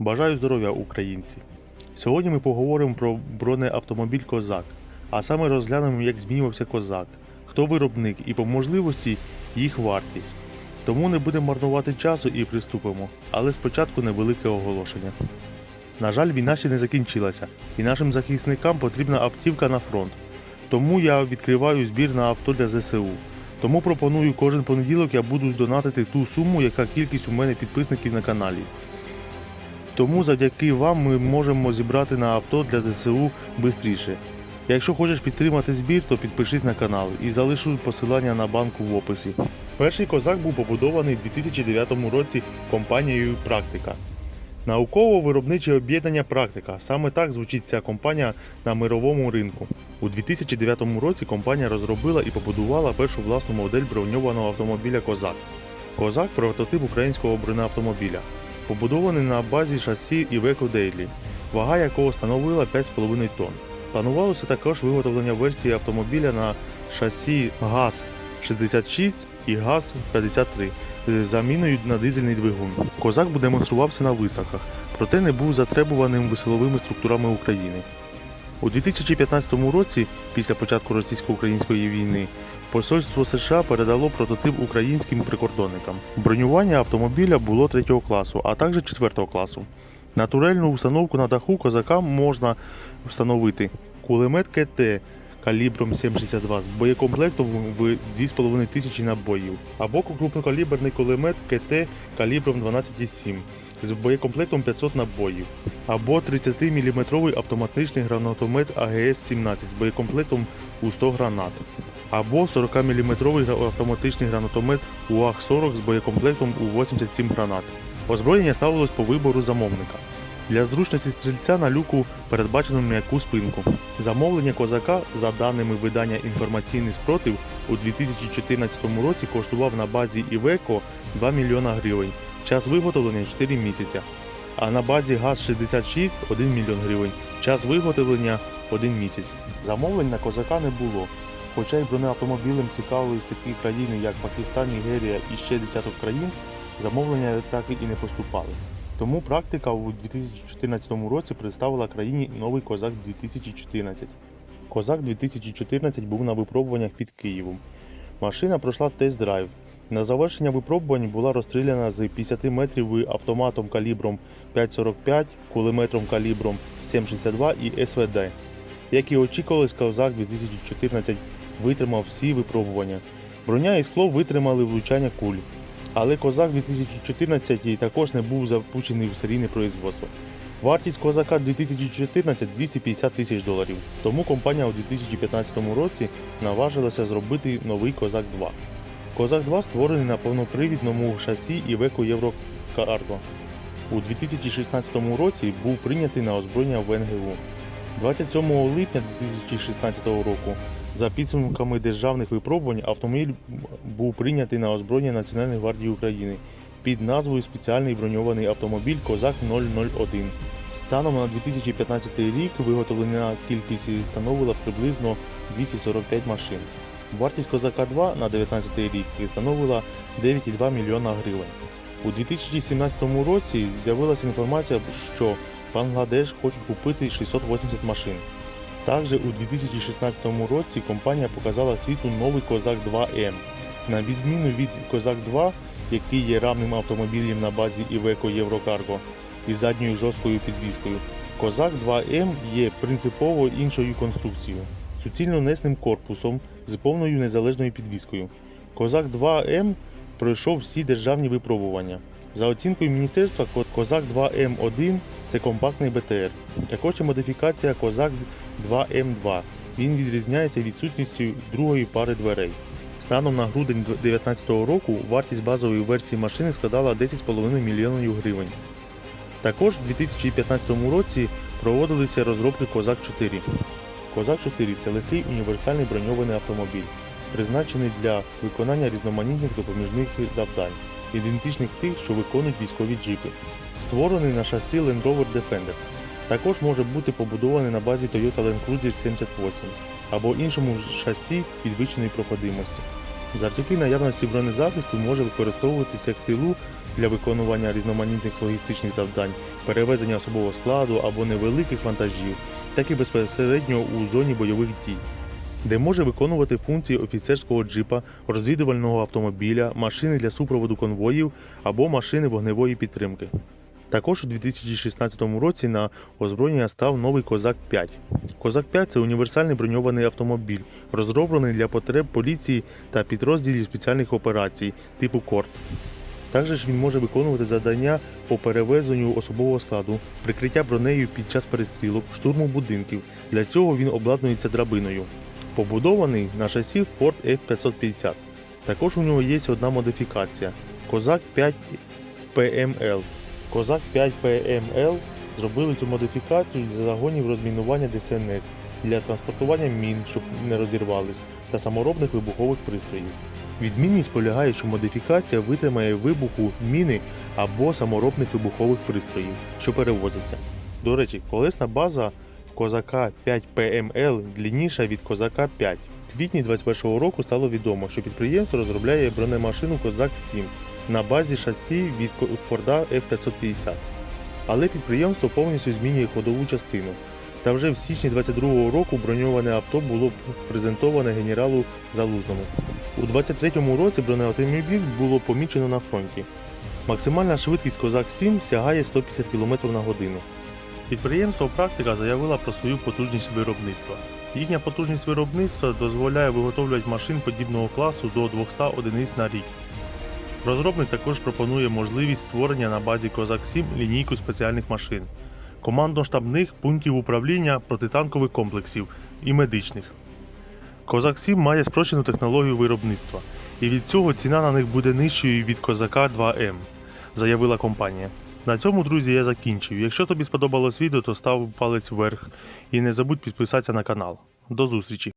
Бажаю здоров'я, українці! Сьогодні ми поговоримо про бронеавтомобіль Козак, а саме розглянемо, як змінювався Козак, хто виробник і по можливості їх вартість. Тому не будемо марнувати часу і приступимо, але спочатку невелике оголошення. На жаль, війна ще не закінчилася, і нашим захисникам потрібна автівка на фронт. Тому я відкриваю збір на авто для ЗСУ. Тому пропоную кожен понеділок я буду донатити ту суму, яка кількість у мене підписників на каналі. Тому завдяки вам ми можемо зібрати на авто для ЗСУ швидше. Якщо хочеш підтримати збір, то підпишись на канал і залишу посилання на банку в описі. Перший козак був побудований у 2009 році компанією Практика. Науково-виробниче об'єднання Практика. Саме так звучить ця компанія на мировому ринку. У 2009 році компанія розробила і побудувала першу власну модель броньованого автомобіля Козак. Козак прототип українського бронеавтомобіля, побудований на базі шасі Iveco Daily, вага якого становила 5,5 тонн. Планувалося також виготовлення версії автомобіля на шасі ГАЗ-66 і ГАЗ-53 з заміною на дизельний двигун. Козак демонструвався на виставках, проте не був затребуваним силовими структурами України. У 2015 році, після початку російсько-української війни, посольство США передало прототип українським прикордонникам. Бронювання автомобіля було третього класу, а також четвертого класу. Натурельну установку на даху козакам можна встановити кулемет КТ калібром 7,62 з боєкомплектом в 2,5 тисячі набоїв, або крупнокаліберний кулемет КТ калібром 12,7 з боєкомплектом 500 набоїв, або 30-мм автоматичний гранатомет АГС-17 з боєкомплектом у 100 гранат, або 40-мм автоматичний гранатомет УАГ-40 з боєкомплектом у 87 гранат. Озброєння ставилось по вибору замовника. Для зручності стрільця на люку передбачено м'яку спинку. Замовлення козака, за даними видання Інформаційний спротив, у 2014 році коштував на базі Iveco 2 мільйона гривень. Час виготовлення 4 місяця. А на базі ГАЗ-66 1 мільйон гривень. Час виготовлення 1 місяць. Замовлень на козака не було. Хоча й бронеавтомобілем цікавились такі країни, як Пакистан, Нігерія і ще десяток країн, замовлення так і не поступали. Тому практика у 2014 році представила країні новий Козак 2014. Козак 2014 був на випробуваннях під Києвом. Машина пройшла тест-драйв. На завершення випробувань була розстріляна з 50 метрів автоматом калібром 5,45, кулеметром калібром 7,62 і СВД. Як і очікувалось, Козак 2014 витримав всі випробування. Броня і скло витримали влучання куль. Але Козак 2014 також не був запущений в серійне производство. Вартість Козака 2014 250 тисяч доларів. Тому компанія у 2015 році наважилася зробити новий Козак 2. Козак 2 створений на повнопривідному шасі Iveco Cargo. У 2016 році був прийнятий на озброєння в НГУ. 27 липня 2016 року за підсумками державних випробувань автомобіль був прийнятий на озброєння Національної гвардії України під назвою Спеціальний броньований автомобіль Козак 001. Станом на 2015 рік виготовлена кількість становила приблизно 245 машин. Вартість Козака 2 на 2019 рік становила 9,2 мільйона гривень. У 2017 році з'явилася інформація, що Бангладеш хочуть купити 680 машин. Також у 2016 році компанія показала світу новий Козак 2М. На відміну від Козак 2, який є равним автомобілем на базі Iveco Eurocargo із задньою жорсткою підвіскою, Козак 2М є принципово іншою конструкцією, суцільно несним корпусом з повною незалежною підвіскою. Козак 2М пройшов всі державні випробування. За оцінкою міністерства, Козак 2М1 це компактний БТР. Також є модифікація Козак 2М2. Він відрізняється відсутністю другої пари дверей. Станом на грудень 2019 року вартість базової версії машини складала 10,5 мільйонів гривень. Також у 2015 році проводилися розробки Козак 4. Козак 4 це легкий універсальний броньований автомобіль, призначений для виконання різноманітних допоміжних завдань, ідентичних тих, що виконують військові джипи. Створений на шасі Land Rover Defender. Також може бути побудований на базі Toyota Land Cruiser 78 або іншому шасі підвищеної проходимості. Завдяки наявності бронезахисту може використовуватися як тилу для виконування різноманітних логістичних завдань, перевезення особового складу або невеликих вантажів, так і безпосередньо у зоні бойових дій, де може виконувати функції офіцерського джипа, розвідувального автомобіля, машини для супроводу конвоїв або машини вогневої підтримки. Також у 2016 році на озброєння став новий Козак 5. Козак 5 це універсальний броньований автомобіль, розроблений для потреб поліції та підрозділів спеціальних операцій типу КОРТ. Також він може виконувати завдання по перевезенню особового складу, прикриття бронею під час перестрілок, штурму будинків. Для цього він обладнується драбиною. Побудований на шасі Ford F550. Також у нього є одна модифікація Козак 5 PML. Козак 5 PML зробили цю модифікацію для загонів розмінування ДСНС для транспортування мін, щоб не розірвались, та саморобних вибухових пристроїв. Відмінність полягає, що модифікація витримає вибуху міни або саморобних вибухових пристроїв, що перевозяться. До речі, колесна база Козака 5 PML длінніша від Козака 5. В квітні 2021 року стало відомо, що підприємство розробляє бронемашину Козак 7 на базі шасі від Форда F550. Але підприємство повністю змінює ходову частину. Та вже в січні 2022 року броньоване авто було презентоване генералу Залужному. У 2023 році бронеавтомобіль було помічено на фронті. Максимальна швидкість Козак 7 сягає 150 км на годину. Підприємство Практика заявила про свою потужність виробництва. Їхня потужність виробництва дозволяє виготовлювати машин подібного класу до 200 одиниць на рік. Розробник також пропонує можливість створення на базі Козак 7 лінійку спеціальних машин, командно-штабних пунктів управління протитанкових комплексів і медичних. Козак 7 має спрощену технологію виробництва, і від цього ціна на них буде нижчою від Козака 2М, заявила компанія. На цьому, друзі, я закінчив. Якщо тобі сподобалось відео, то став палець вверх і не забудь підписатися на канал. До зустрічі!